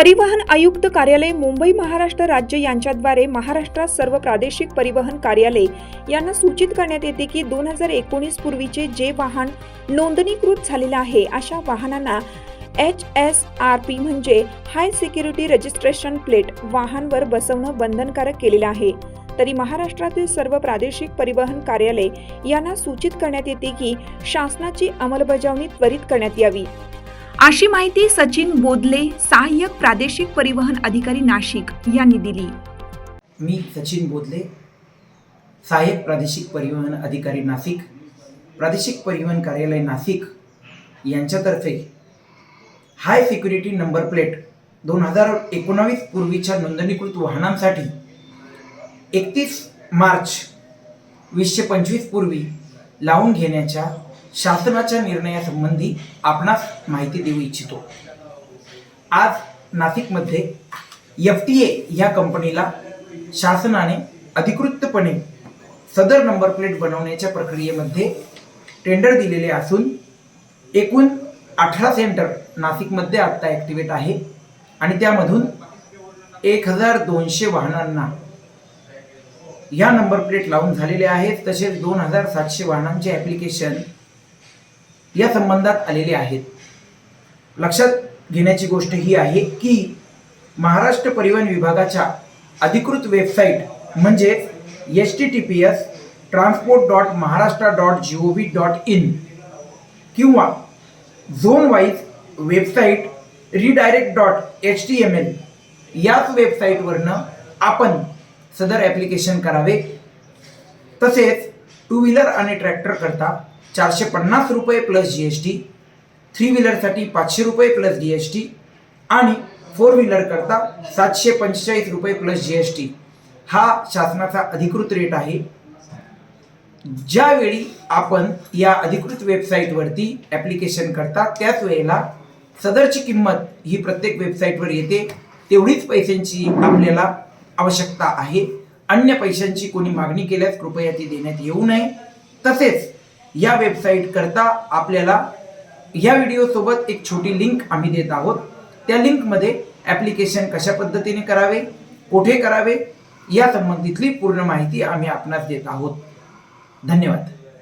परिवहन आयुक्त कार्यालय मुंबई महाराष्ट्र राज्य यांच्याद्वारे महाराष्ट्रात सर्व प्रादेशिक परिवहन कार्यालय यांना सूचित करण्यात येते की दोन हजार एकोणीस पूर्वीचे जे वाहन नोंदणीकृत झालेलं आहे अशा वाहनांना एच एस आर पी म्हणजे हाय सिक्युरिटी रजिस्ट्रेशन प्लेट वाहनवर बसवणं बंधनकारक केलेलं आहे. तरी महाराष्ट्रातील सर्व प्रादेशिक परिवहन कार्यालय यांना सूचित करण्यात येते की शासनाची अंमलबजावणी त्वरित करण्यात यावी. अशी माहिती सचिन बोदले सहाय्यक प्रादेशिक परिवहन अधिकारी नाशिक यांनी दिली. मी सचिन बोदले सहाय्यक प्रादेशिक परिवहन अधिकारी नाशिक प्रादेशिक परिवहन कार्यालय नाशिक यांच्यातर्फे हाय सिक्युरिटी नंबर प्लेट दोन हजार एकोणावीस पूर्वीच्या नोंदणीकृत वाहनांसाठी एकतीस मार्च वीसशे पंचवीस पूर्वी लावून घेण्याच्या शासनाच्या निर्णयासंबंधी आपणास माहिती देऊ इच्छितो. आज नाशिकमध्ये एफ टी ए ह्या कंपनीला शासनाने अधिकृतपणे सदर नंबर प्लेट बनवण्याच्या प्रक्रियेमध्ये टेंडर दिलेले असून एकूण अठरा सेंटर नाशिकमध्ये आत्ता ॲक्टिवेट आहे आणि त्यामधून एक हजार दोनशे वाहनांना ह्या नंबर प्लेट लावून झालेले आहेत. तसेच दोन हजार सातशे वाहनांचे ॲप्लिकेशन या संबंधात आलेले आहेत. लक्षात घेण्याची गोष्ट ही आहे की महाराष्ट्र परिवहन विभागाच्या अधिकृत वेबसाईट म्हणजे H T T P S transport dot Maharashtra dot G O V dot in किंवा zone wise website redirect dot H T M L याच वेबसाईटवरनं आपण सदर ॲप्लिकेशन करावे. तसेच टू व्हीलर आणि ट्रॅक्टर करता चारशे पन्नास रुपये plus G S T three व्हीलरसाठी पाचशे रुपये प्लस जी एस टी आणि फोर व्हीलर करता सातशे पंचेचाळीस रुपये प्लस जी एस टी हा शासनाचा अधिकृत रेट आहे. ज्यावेळी आपण या अधिकृत वेबसाईटवरती ॲप्लिकेशन करता त्याच वेळेला सदरची किंमत ही प्रत्येक वेबसाईटवर येते. तेवढीच पैशांची आपल्याला आवश्यकता आहे. अन्य पैशांची कोणी मागणी केल्यास कृपया ती देण्यात येऊ नये. तसेच या वेबसाईट करता आपल्याला या व्हिडिओसोबत एक छोटी लिंक आम्ही देत आहोत. त्या लिंकमध्ये ॲप्लिकेशन कशा पद्धतीने करावे कुठे करावे या संबंधितली पूर्ण माहिती आम्ही आपणास देत आहोत. धन्यवाद.